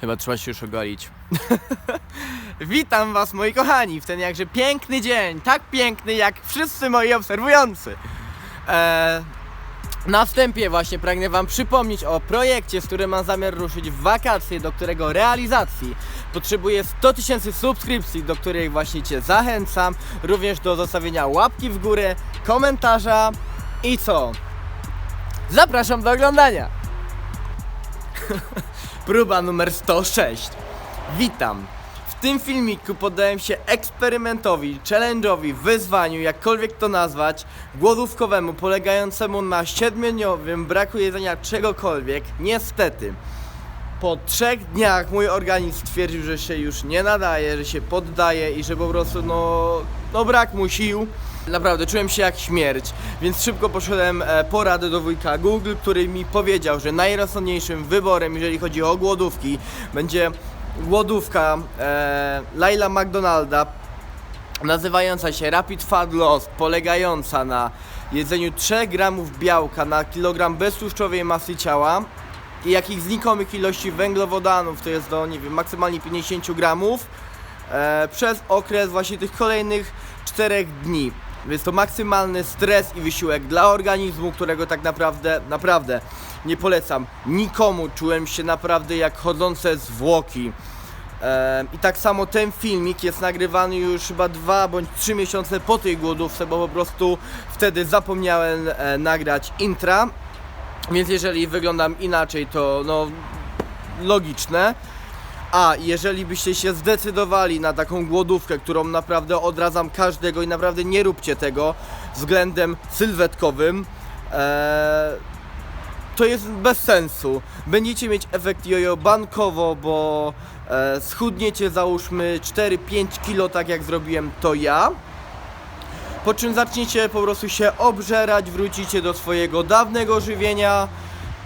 Chyba trzeba się już ogolić. Witam was moi kochani w ten jakże piękny dzień, tak piękny jak wszyscy moi obserwujący. Eee, na wstępie właśnie pragnę wam przypomnieć o projekcie, z którym mam zamiar ruszyć w wakacje, do którego realizacji potrzebuję 100 tysięcy subskrypcji, do której właśnie cię zachęcam, również do zostawienia łapki w górę, komentarza i co? Zapraszam do oglądania! Próba numer 106. Witam. W tym filmiku poddałem się eksperymentowi, challenge'owi, wyzwaniu, jakkolwiek to nazwać, głodówkowemu, polegającemu na 7-dniowym braku jedzenia czegokolwiek. Niestety, po trzech dniach mój organizm stwierdził, że się już nie nadaje, że się poddaje i że po prostu no, no brak mu sił. Naprawdę czułem się jak śmierć, więc szybko poszedłem e, po do wujka Google, który mi powiedział, że najrozsądniejszym wyborem, jeżeli chodzi o głodówki, będzie głodówka e, Laila McDonalda, nazywająca się Rapid Fat Loss, polegająca na jedzeniu 3 gramów białka na kilogram beztłuszczowej masy ciała i jakich znikomych ilości węglowodanów, to jest do, nie wiem, maksymalnie 50 gramów, e, przez okres właśnie tych kolejnych 4 dni. Więc to maksymalny stres i wysiłek dla organizmu, którego tak naprawdę, naprawdę nie polecam nikomu. Czułem się naprawdę jak chodzące zwłoki. I tak samo ten filmik jest nagrywany już chyba dwa bądź trzy miesiące po tej głodówce, bo po prostu wtedy zapomniałem e, nagrać intra. Więc jeżeli wyglądam inaczej, to no logiczne. A jeżeli byście się zdecydowali na taką głodówkę, którą naprawdę odradzam każdego i naprawdę nie róbcie tego względem sylwetkowym, e, to jest bez sensu. Będziecie mieć efekt jojo bankowo, bo e, schudniecie załóżmy 4-5 kilo, tak jak zrobiłem to ja. Po czym zaczniecie po prostu się obżerać, wrócicie do swojego dawnego żywienia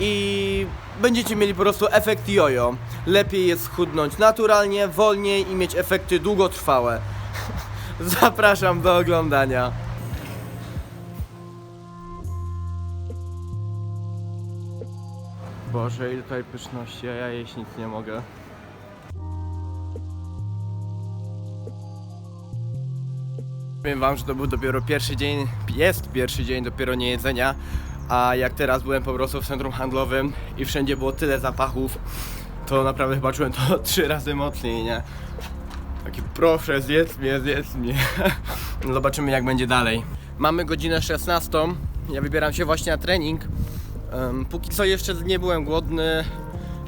i będziecie mieli po prostu efekt jojo. Lepiej jest schudnąć naturalnie, wolniej i mieć efekty długotrwałe. Zapraszam do oglądania. Boże, ile tutaj pyszności, a ja jeść nic nie mogę. Powiem wam, że to był dopiero pierwszy dzień, jest pierwszy dzień dopiero niejedzenia, a jak teraz byłem po prostu w centrum handlowym i wszędzie było tyle zapachów, to naprawdę chyba czułem to trzy razy mocniej, nie? Taki proszę, zjedz mnie, zjedz mnie. Zobaczymy jak będzie dalej. Mamy godzinę 16, ja wybieram się właśnie na trening. Póki co jeszcze nie byłem głodny,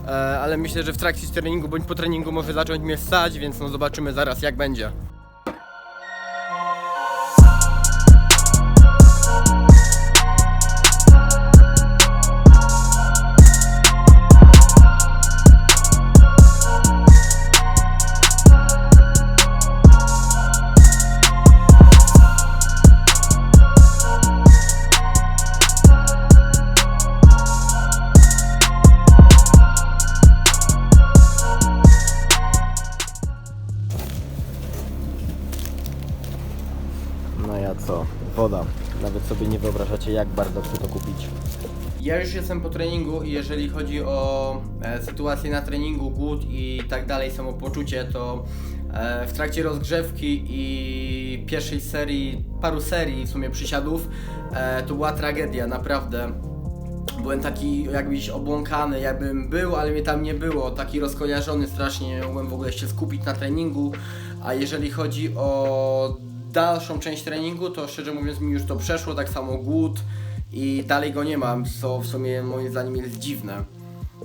e, ale myślę, że w trakcie treningu bądź po treningu może zacząć mnie stać, więc no zobaczymy zaraz jak będzie. Jak bardzo chcę to kupić. Ja już jestem po treningu i jeżeli chodzi o e, sytuację na treningu, głód i tak dalej, samopoczucie, to e, w trakcie rozgrzewki i pierwszej serii, paru serii w sumie przysiadów, e, to była tragedia, naprawdę. Byłem taki jakbyś obłąkany, jakbym był, ale mnie tam nie było, taki rozkojarzony strasznie, nie mogłem w ogóle się skupić na treningu, a jeżeli chodzi o dalszą część treningu, to szczerze mówiąc mi już to przeszło, tak samo głód i dalej go nie mam, co w sumie moim zdaniem jest dziwne.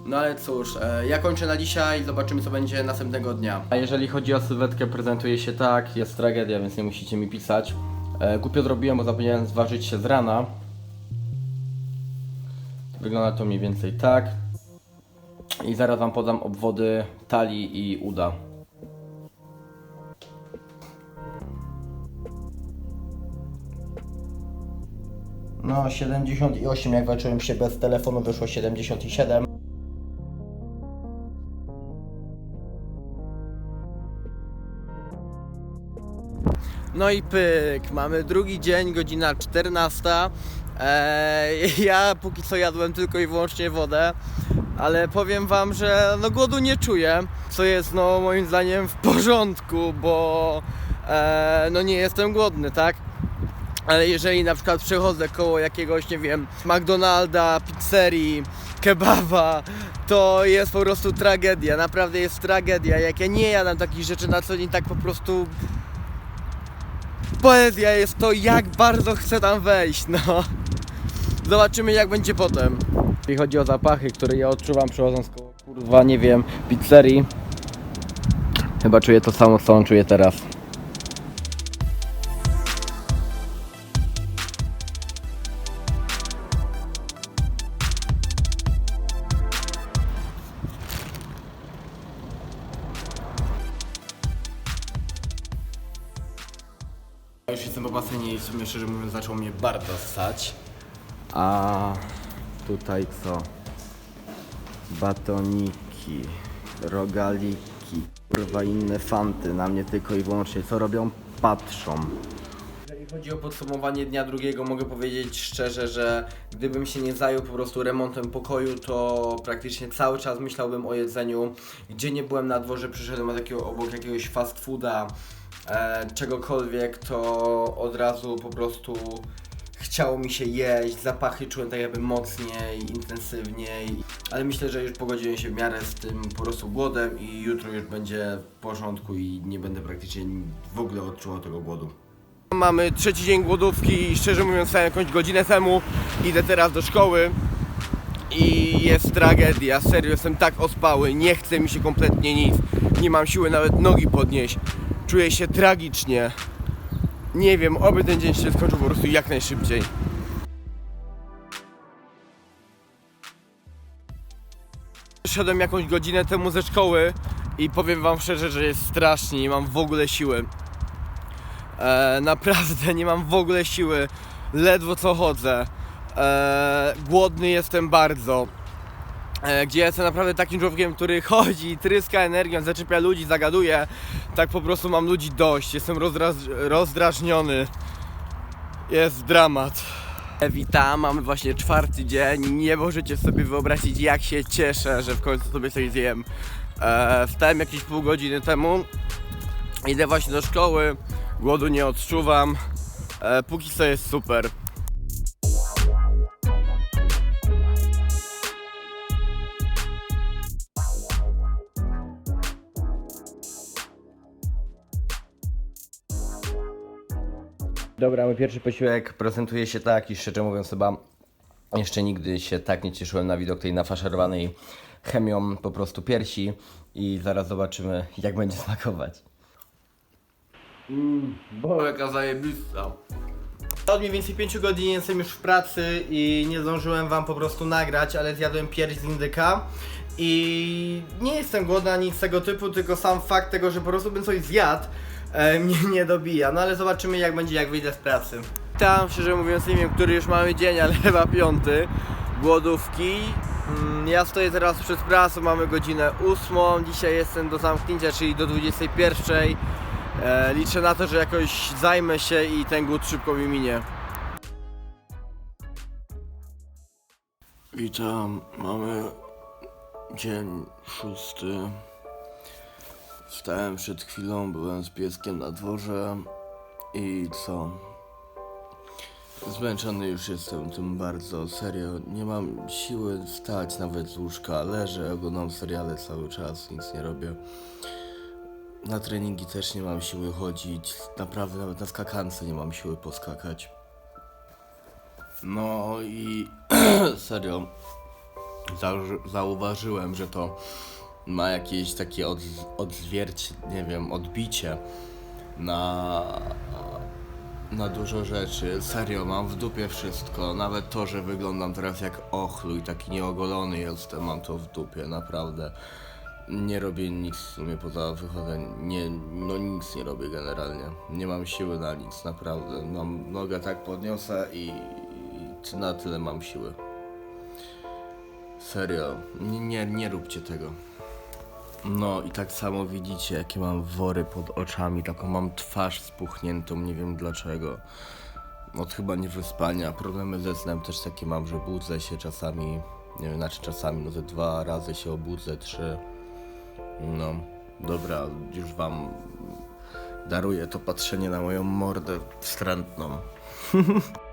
No ale cóż, e, ja kończę na dzisiaj, zobaczymy co będzie następnego dnia. A jeżeli chodzi o sylwetkę, prezentuje się tak, jest tragedia, więc nie musicie mi pisać. E, głupio zrobiłem, bo zapomniałem zważyć się z rana. Wygląda to mniej więcej tak. I zaraz Wam podam obwody talii i uda. No, 78, jak walczyłem się bez telefonu, wyszło 77. No i pyk, mamy drugi dzień, godzina 14. Eee, ja póki co jadłem tylko i wyłącznie wodę, ale powiem wam, że no głodu nie czuję, co jest no moim zdaniem w porządku, bo e, no nie jestem głodny, tak? Ale jeżeli na przykład przechodzę koło jakiegoś, nie wiem, McDonalda, pizzerii, kebaba, to jest po prostu tragedia, naprawdę jest tragedia. Jak ja nie jadam takich rzeczy na co dzień, tak po prostu poezja jest to, jak bardzo chcę tam wejść, no. Zobaczymy jak będzie potem. Jeśli chodzi o zapachy, które ja odczuwam przechodząc koło, kurwa, nie wiem, pizzerii, chyba czuję to samo, co on czuje teraz. A tutaj co? Batoniki, rogaliki, kurwa inne fanty na mnie tylko i wyłącznie co robią? Patrzą. Jeżeli chodzi o podsumowanie dnia drugiego, mogę powiedzieć szczerze, że gdybym się nie zajął po prostu remontem pokoju, to praktycznie cały czas myślałbym o jedzeniu. Gdzie nie byłem na dworze, przyszedłem takiego, obok jakiegoś fast fooda, e, czegokolwiek, to od razu po prostu chciało mi się jeść, zapachy czułem tak jakby mocniej, intensywniej, ale myślę, że już pogodziłem się w miarę z tym po prostu głodem i jutro już będzie w porządku i nie będę praktycznie w ogóle odczuwał tego głodu. Mamy trzeci dzień głodówki i szczerze mówiąc wstałem jakąś godzinę temu, idę teraz do szkoły i jest tragedia, serio jestem tak ospały, nie chce mi się kompletnie nic, nie mam siły nawet nogi podnieść, czuję się tragicznie. Nie wiem, oby ten dzień się skończył po prostu jak najszybciej. Szedłem jakąś godzinę temu ze szkoły i powiem wam szczerze, że jest strasznie, nie mam w ogóle siły. E, naprawdę nie mam w ogóle siły, ledwo co chodzę. E, głodny jestem bardzo. E, gdzie jestem naprawdę takim człowiekiem, który chodzi, tryska energią, zaczepia ludzi, zagaduje. Tak po prostu mam ludzi dość, jestem rozdra- rozdrażniony. Jest dramat. Witam, mamy właśnie czwarty dzień. Nie możecie sobie wyobrazić, jak się cieszę, że w końcu sobie coś zjem. E, wstałem jakieś pół godziny temu. Idę właśnie do szkoły, głodu nie odczuwam. E, póki co jest super. Dobra, mój pierwszy posiłek prezentuje się tak i szczerze mówiąc chyba jeszcze nigdy się tak nie cieszyłem na widok tej nafaszerowanej chemią po prostu piersi i zaraz zobaczymy jak będzie smakować. Mmm, bo jaka zajebista. Od mniej więcej 5 godzin jestem już w pracy i nie zdążyłem wam po prostu nagrać, ale zjadłem pierś z indyka i nie jestem głodny ani nic tego typu, tylko sam fakt tego, że po prostu bym coś zjadł e, mnie nie dobija. No ale zobaczymy jak będzie jak wyjdę z pracy. Tam szczerze mówiąc nie wiem, który już mamy dzień, ale chyba piąty. Głodówki. Mm, Ja stoję teraz przed prasą, mamy godzinę 8. Dzisiaj jestem do zamknięcia, czyli do 21. E, liczę na to, że jakoś zajmę się i ten głód szybko mi minie. Witam, mamy dzień szósty. Wstałem przed chwilą, byłem z pieskiem na dworze i co? Zmęczony już jestem tym bardzo, serio. Nie mam siły wstać nawet z łóżka. Leżę, oglądam seriale cały czas, nic nie robię. Na treningi też nie mam siły chodzić. Naprawdę nawet na skakance nie mam siły poskakać. No i serio zauważyłem, że to ma jakieś takie od, odzwierć, nie wiem, odbicie na, na dużo rzeczy. Serio, mam w dupie wszystko. Nawet to, że wyglądam teraz jak ochlu i taki nieogolony jestem, mam to w dupie, naprawdę. Nie robię nic w sumie poza wychodzeniem. Nie, no nic nie robię generalnie. Nie mam siły na nic, naprawdę. Mam nogę tak podniosę i, i na tyle mam siły. Serio, nie, nie, nie róbcie tego. No i tak samo widzicie, jakie mam wory pod oczami, taką mam twarz spuchniętą, nie wiem dlaczego. Od chyba niewyspania, problemy ze snem też takie mam, że budzę się czasami, Nie wiem, znaczy czasami no ze dwa razy się obudzę, trzy. No, dobra, już wam daruję to patrzenie na moją mordę wstrętną.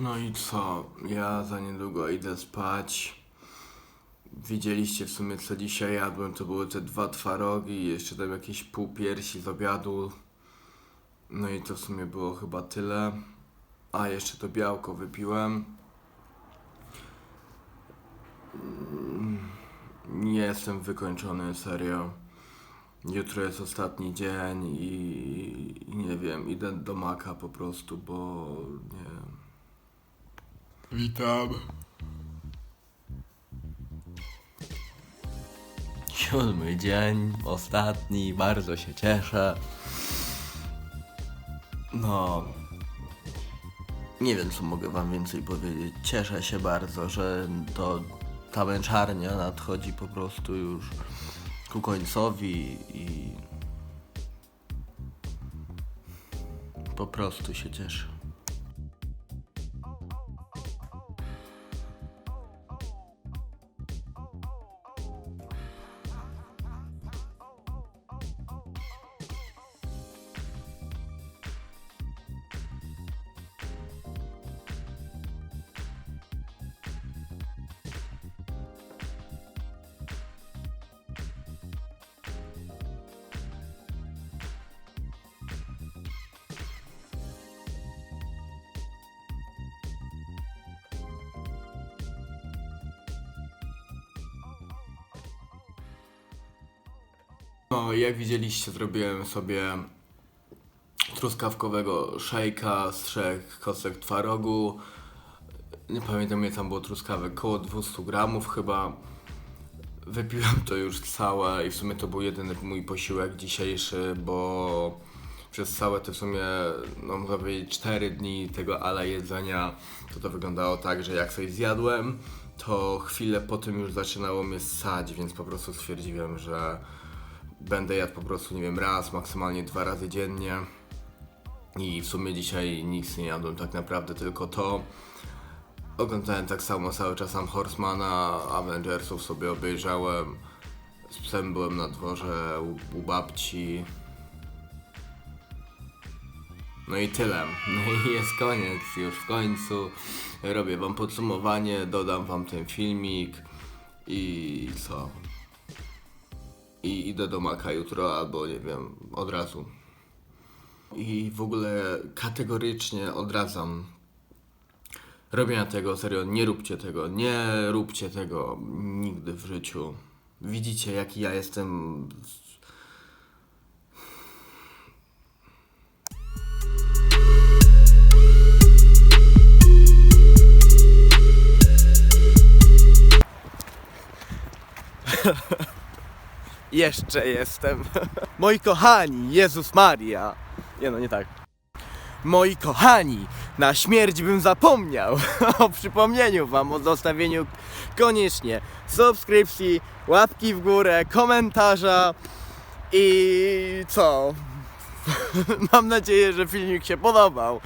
No i co? Ja za niedługo idę spać. Widzieliście w sumie co dzisiaj jadłem, to były te dwa twarogi jeszcze tam jakieś pół piersi z obiadu. No i to w sumie było chyba tyle. A jeszcze to białko wypiłem. Mm, Nie jestem wykończony, serio. Jutro jest ostatni dzień i, i nie wiem, idę do maka po prostu, bo nie. Witam. Siódmy dzień, ostatni, bardzo się cieszę. No. Nie wiem, co mogę Wam więcej powiedzieć. Cieszę się bardzo, że to ta męczarnia nadchodzi po prostu już ku końcowi i. Po prostu się cieszę. No, jak widzieliście, zrobiłem sobie truskawkowego szejka z trzech kostek twarogu. Nie pamiętam, ile tam było truskawek, około 200 gramów chyba. Wypiłem to już całe i w sumie to był jedyny mój posiłek dzisiejszy, bo przez całe te w sumie, no można powiedzieć, 4 dni tego ala jedzenia, to to wyglądało tak, że jak coś zjadłem, to chwilę po tym już zaczynało mnie ssać, więc po prostu stwierdziłem, że będę jadł po prostu, nie wiem, raz, maksymalnie dwa razy dziennie. I w sumie dzisiaj nic nie jadłem, tak naprawdę tylko to. Oglądałem tak samo cały czas sam Horsemana, Avengersów sobie obejrzałem. Z psem byłem na dworze u, u babci. No i tyle. No i jest koniec już w końcu. Robię wam podsumowanie, dodam wam ten filmik i co? I idę do Maka jutro albo nie wiem, od razu. I w ogóle kategorycznie odradzam robienia tego, serio, nie róbcie tego, nie róbcie tego nigdy w życiu. Widzicie, jaki ja jestem. Jeszcze jestem. Moi kochani, Jezus Maria. Nie no, nie tak. Moi kochani, na śmierć bym zapomniał o przypomnieniu wam, o zostawieniu koniecznie subskrypcji, łapki w górę, komentarza i co? Mam nadzieję, że filmik się podobał.